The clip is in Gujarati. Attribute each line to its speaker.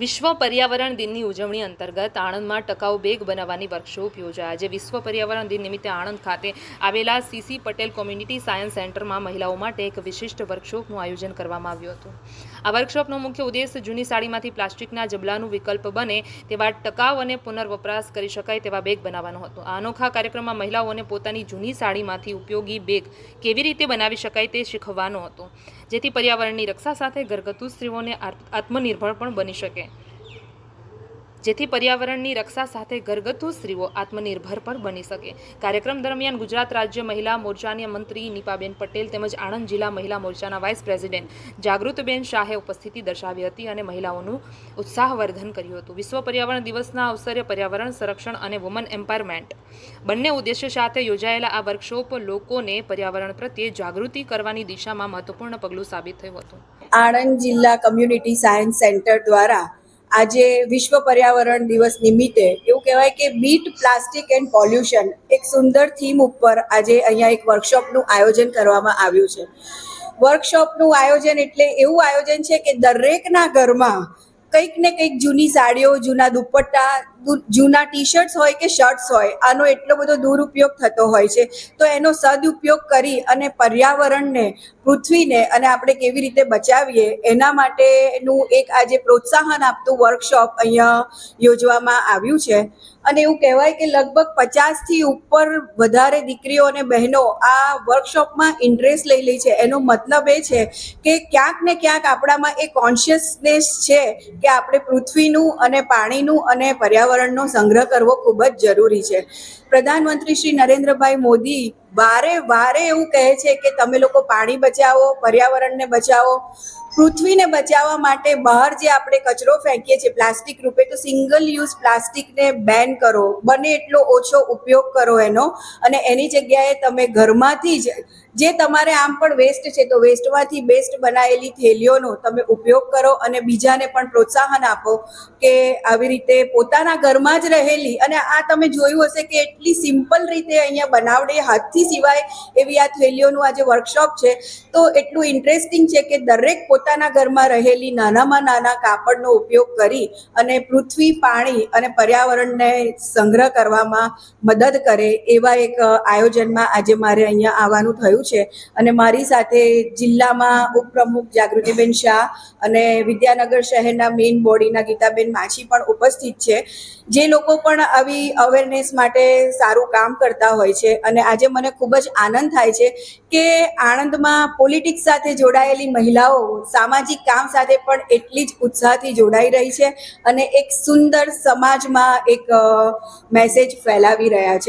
Speaker 1: વિશ્વ પર્યાવરણ દિનની ઉજવણી અંતર્ગત આણંદમાં ટકાઉ બેગ બનાવવાની વર્કશોપ યોજાયા આજે વિશ્વ પર્યાવરણ દિન નિમિત્તે આણંદ ખાતે આવેલા સીસી પટેલ કોમ્યુનિટી સાયન્સ સેન્ટરમાં મહિલાઓ માટે એક વિશિષ્ટ વર્કશોપનું આયોજન કરવામાં આવ્યું હતું. આ વર્કશોપનો મુખ્ય ઉદ્દેશ જૂની સાડીમાંથી પ્લાસ્ટિકના જબલાનું વિકલ્પ બને તેવા ટકાઉ અને પુનર્વપરાશ કરી શકાય તેવા બેગ બનાવવાનો હતો. આ અનોખા કાર્યક્રમમાં મહિલાઓને પોતાની જૂની સાડીમાંથી ઉપયોગી બેગ કેવી રીતે બનાવી શકાય તે શીખવવાનો હતો. જેથી પર્યાવરણની રક્ષા સાથે ઘરગથ્થુ સ્ત્રીઓને આત્- આત્મનિર્ભર પણ બની શકે. જેથી પર્યાવરણની રક્ષા સાથે ઘરગથ્થુ સ્ત્રીઓ આત્મનિર્ભર પણ બની શકે. કાર્યક્રમ દરમિયાન ગુજરાત રાજ્ય મહિલા મોરચાની મંત્રી નીપાબેન પટેલ તેમજ આણંદ જિલ્લા મહિલા મોરચાના વાઇસ પ્રેસિડેન્ટ જાગૃતબેન શાહે ઉપસ્થિતિ દર્શાવી હતી અને મહિલાઓનું ઉત્સાહવર્ધન કર્યું હતું. વિશ્વ પર્યાવરણ દિવસના અવસરે પર્યાવરણ સંરક્ષણ અને વુમન એમ્પાવરમેન્ટ બંને ઉદ્દેશ્ય સાથે યોજાયેલા આ વર્કશોપ લોકોને પર્યાવરણ પ્રત્યે જાગૃતિ કરવાની દિશામાં મહત્વપૂર્ણ પગલું સાબિત થયું હતું.
Speaker 2: આણંદ જિલ્લા કમ્યુનિટી સાયન્સ સેન્ટર દ્વારા આજે વિશ્વ પર્યાવરણ દિવસ નિમિત્તે એવું કહેવાય કે બીટ, પ્લાસ્ટિક એન્ડ પોલ્યુશન એક સુંદર થીમ ઉપર આજે અહીંયા એક વર્કશોપનું આયોજન કરવામાં આવ્યું છે. વર્કશોપનું આયોજન એટલે એવું આયોજન છે કે દરેકના ઘરમાં કંઈક ને કંઈક જૂની સાડીઓ, જૂના દુપટ્ટા જૂના ટી શર્ટ્સ હોય કે શર્ટ્સ હોય, આનો એટલો બધો દુરુપયોગ થતો હોય છે. તો એનો સદુપયોગ કરી અને પર્યાવરણને પૃથ્વીને અને આપણે કેવી રીતે બચાવીએ, એના માટેનું એક આજે પ્રોત્સાહન આપતું વર્કશોપ અહીંયા યોજવામાં આવ્યું છે. અને એવું કહેવાય કે લગભગ પચાસથી ઉપર વધારે દીકરીઓ અને બહેનો આ વર્કશોપમાં ઇન્ટરેસ્ટ લઈ લે છે. એનો મતલબ એ છે કે ક્યાંક ને ક્યાંક આપણામાં એ કોન્શિયસનેસ છે કે આપણે પૃથ્વીનું અને પાણીનું અને પર્યાવરણનો સંગ્રહ કરવો ખૂબ જ જરૂરી છે. પ્રધાનમંત્રી શ્રી નરેન્દ્રભાઈ મોદી વારે વારે એવું કહે છે કે તમે લોકો પાણી બચાવો, પર્યાવરણને બચાવો, પૃથ્વીને બચાવવા માટે બહાર જે આપણે કચરો ફેંકીએ છીએ પ્લાસ્ટિક રૂપે, તો સિંગલ યુઝ પ્લાસ્ટિકને બેન કરો. બને એટલો ઓછો ઉપયોગ કરો એનો અને એની જગ્યાએ તમે ઘરમાંથી જ જે તમારે આમ પણ વેસ્ટ છે, તો વેસ્ટમાંથી બેસ્ટ બનાવેલી થેલીઓનો તમે ઉપયોગ કરો અને બીજાને પણ પ્રોત્સાહન આપો કે આવી રીતે પોતાના ઘરમાં જ રહેલી અને આ તમે જોયું હશે કે એટલી સિમ્પલ રીતે અહીંયા બનાવડે, હાથથી સિવાય એવી આ થેલીઓનું આજે વર્કશોપ છે, તો એટલું ઇન્ટરેસ્ટિંગ છે કે દરેક પોતાના ઘરમાં રહેલી નાનામાં નાના કાપડનો ઉપયોગ કરી અને પૃથ્વી પાણી અને પર્યાવરણને સંગ્રહ કરવામાં મદદ કરે એવા એક આયોજનમાં આજે મારે અહીંયા આવવાનું થયું છે. અને મારી સાથે જિલ્લામાં ઉપપ્રમુખ જાગૃતિબેન શાહ અને વિદ્યાનગર શહેરના મેઇન બોડીના ગીતાબેન માછી પણ ઉપસ્થિત છે. જે લોકો પણ આવી અવેરનેસ માટે સારું કામ કરતા હોય છે અને આજે મને ખૂબ જ આનંદ થાય છે કે આણંદમાં પોલિટિક્સ સાથે જોડાયેલી મહિલાઓ સામાજિક કામ સાથે પણ એટલી જ ઉત્સાહથી જોડાઈ રહી છે અને એક સુંદર સમાજમાં એક મેસેજ ફેલાવી રહ્યા છે.